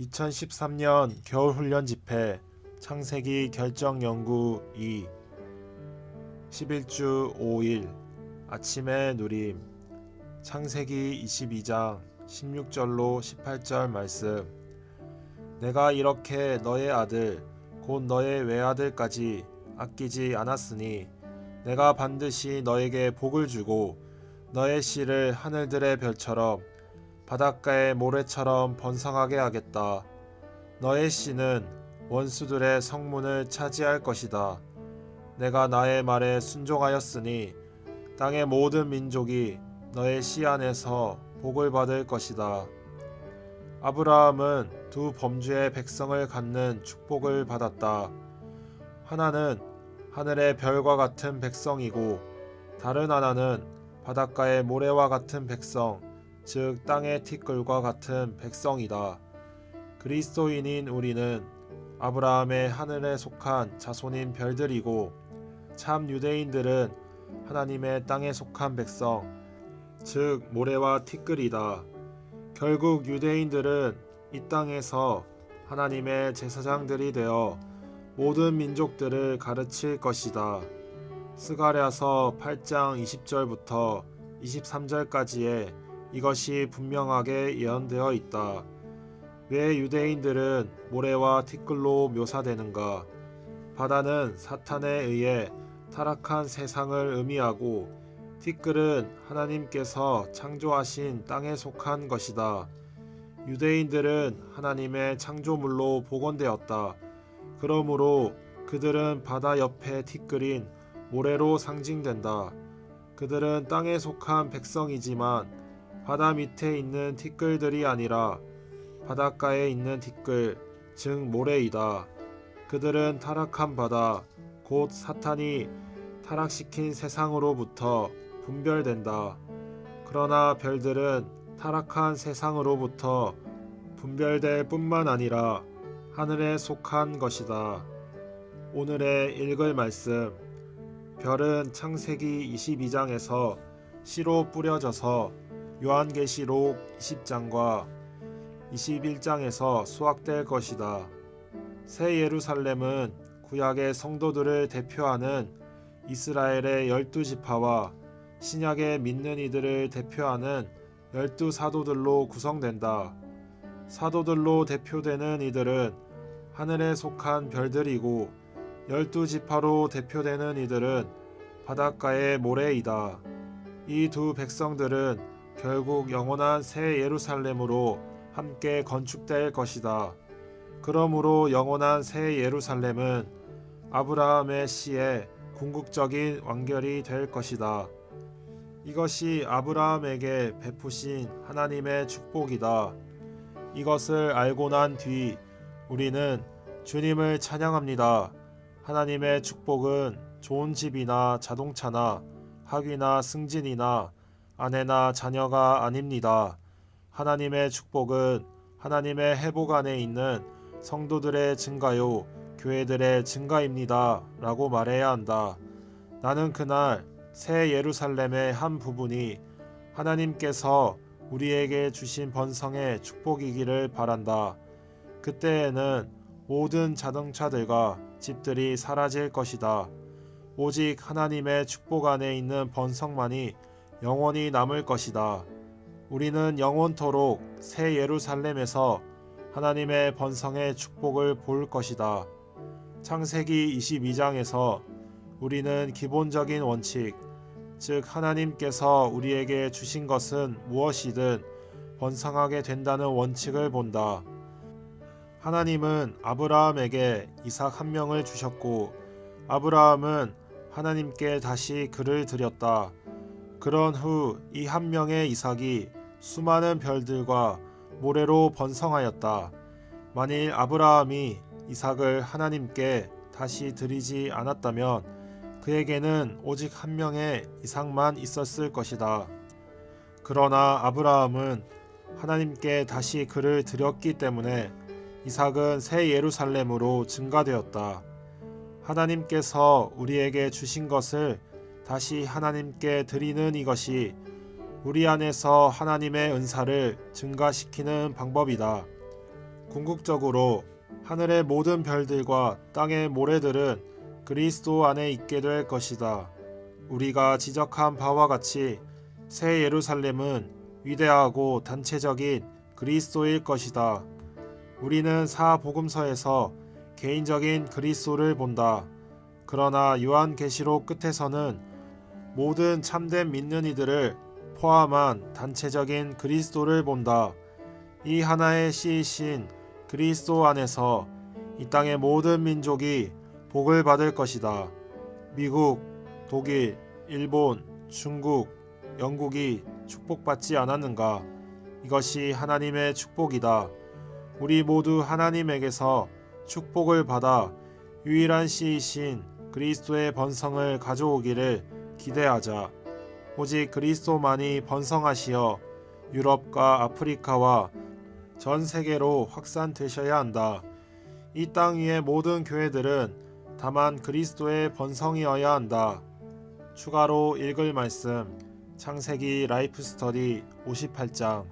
2013년 겨울훈련 집회 창세기 결정 연구 2 11주 5일 아침의 누림 창세기 22장 16절로 18절 말씀. 내가 이렇게 너의 아들 곧 너의 외아들까지 아끼지 않았으니 내가 반드시 너에게 복을 주고 너의 씨를 하늘들의 별처럼 바닷가의 모래처럼 번성하게 하겠다. 너의 씨는 원수들의 성문을 차지할 것이다. 내가 나의 말에 순종하였으니 땅의 모든 민족이 너의 씨 안에서 복을 받을 것이다. 아브라함은 두 범주의 백성을 갖는 축복을 받았다. 하나는 하늘의 별과 같은 백성이고 다른 하나는 바닷가의 모래와 같은 백성, 즉 땅의 티끌과 같은 백성이다. 그리스도인인 우리는 아브라함의 하늘에 속한 자손인 별들이고 참 유대인들은 하나님의 땅에 속한 백성, 즉 모래와 티끌이다. 결국 유대인들은 이 땅에서 하나님의 제사장들이 되어 모든 민족들을 가르칠 것이다. 스가랴서 8장 20절부터 23절까지의 이것이 분명하게 예언되어 있다. 왜 유대인들은 모래와 티끌로 묘사되는가? 바다는 사탄에 의해 타락한 세상을 의미하고 티끌은 하나님께서 창조하신 땅에 속한 것이다. 유대인들은 하나님의 창조물로 복원되었다. 그러므로 그들은 바다 옆에 티끌인 모래로 상징된다. 그들은 땅에 속한 백성이지만 바다 밑에 있는 티끌들이 아니라 바닷가에 있는 티끌, 즉 모래이다. 그들은 타락한 바다, 곧 사탄이 타락시킨 세상으로부터 분별된다. 그러나 별들은 타락한 세상으로부터 분별될 뿐만 아니라 하늘에 속한 것이다. 오늘의 읽을 말씀. 별은 창세기 22장에서 씨로 뿌려져서 요한계시록 20장과 21장에서 수확될 것이다. 새 예루살렘은 구약의 성도들을 대표하는 이스라엘의 열두 지파와 신약의 믿는 이들을 대표하는 열두 사도들로 구성된다. 사도들로 대표되는 이들은 하늘에 속한 별들이고 열두 지파로 대표되는 이들은 바닷가의 모래이다. 이 두 백성들은 결국 영원한 새 예루살렘으로 함께 건축될 것이다. 그러므로 영원한 새 예루살렘은 아브라함의 씨의 궁극적인 완결이 될 것이다. 이것이 아브라함에게 베푸신 하나님의 축복이다. 이것을 알고 난 뒤 우리는 주님을 찬양합니다. 하나님의 축복은 좋은 집이나 자동차나 학위나 승진이나 아내나 자녀가 아닙니다. 하나님의 축복은 하나님의 회복 안에 있는 성도들의 증가요, 교회들의 증가입니다. 라고 말해야 한다. 나는 그날 새 예루살렘의 한 부분이 하나님께서 우리에게 주신 번성의 축복이기를 바란다. 그때에는 모든 자동차들과 집들이 사라질 것이다. 오직 하나님의 축복 안에 있는 번성만이 영원히 남을 것이다. 우리는 영원토록 새 예루살렘에서 하나님의 번성의 축복을 볼 것이다. 창세기 22장에서 우리는 기본적인 원칙, 즉 하나님께서 우리에게 주신 것은 무엇이든 번성하게 된다는 원칙을 본다. 하나님은 아브라함에게 이삭 한 명을 주셨고 아브라함은 하나님께 다시 그를 드렸다. 그런 후 이 한 명의 이삭이 수많은 별들과 모래로 번성하였다. 만일 아브라함이 이삭을 하나님께 다시 드리지 않았다면 그에게는 오직 한 명의 이삭만 있었을 것이다. 그러나 아브라함은 하나님께 다시 그를 드렸기 때문에 이삭은 새 예루살렘으로 증가되었다. 하나님께서 우리에게 주신 것을 다시 하나님께 드리는 이것이 우리 안에서 하나님의 은사를 증가시키는 방법이다. 궁극적으로 하늘의 모든 별들과 땅의 모래들은 그리스도 안에 있게 될 것이다. 우리가 지적한 바와 같이 새 예루살렘은 위대하고 단체적인 그리스도일 것이다. 우리는 사복음서에서 개인적인 그리스도를 본다. 그러나 요한계시록 끝에서는 모든 참된 믿는 이들을 포함한 단체적인 그리스도를 본다. 이 하나의 씨이신 그리스도 안에서 이 땅의 모든 민족이 복을 받을 것이다. 미국, 독일, 일본, 중국, 영국이 축복받지 않았는가? 이것이 하나님의 축복이다. 우리 모두 하나님에게서 축복을 받아 유일한 씨이신 그리스도의 번성을 가져오기를 기대하자. 오직 그리스도만이 번성하시어 유럽과 아프리카와 전 세계로 확산되셔야 한다. 이 땅 위의 모든 교회들은 다만 그리스도의 번성이어야 한다. 추가로 읽을 말씀 창세기 라이프 스터디 58장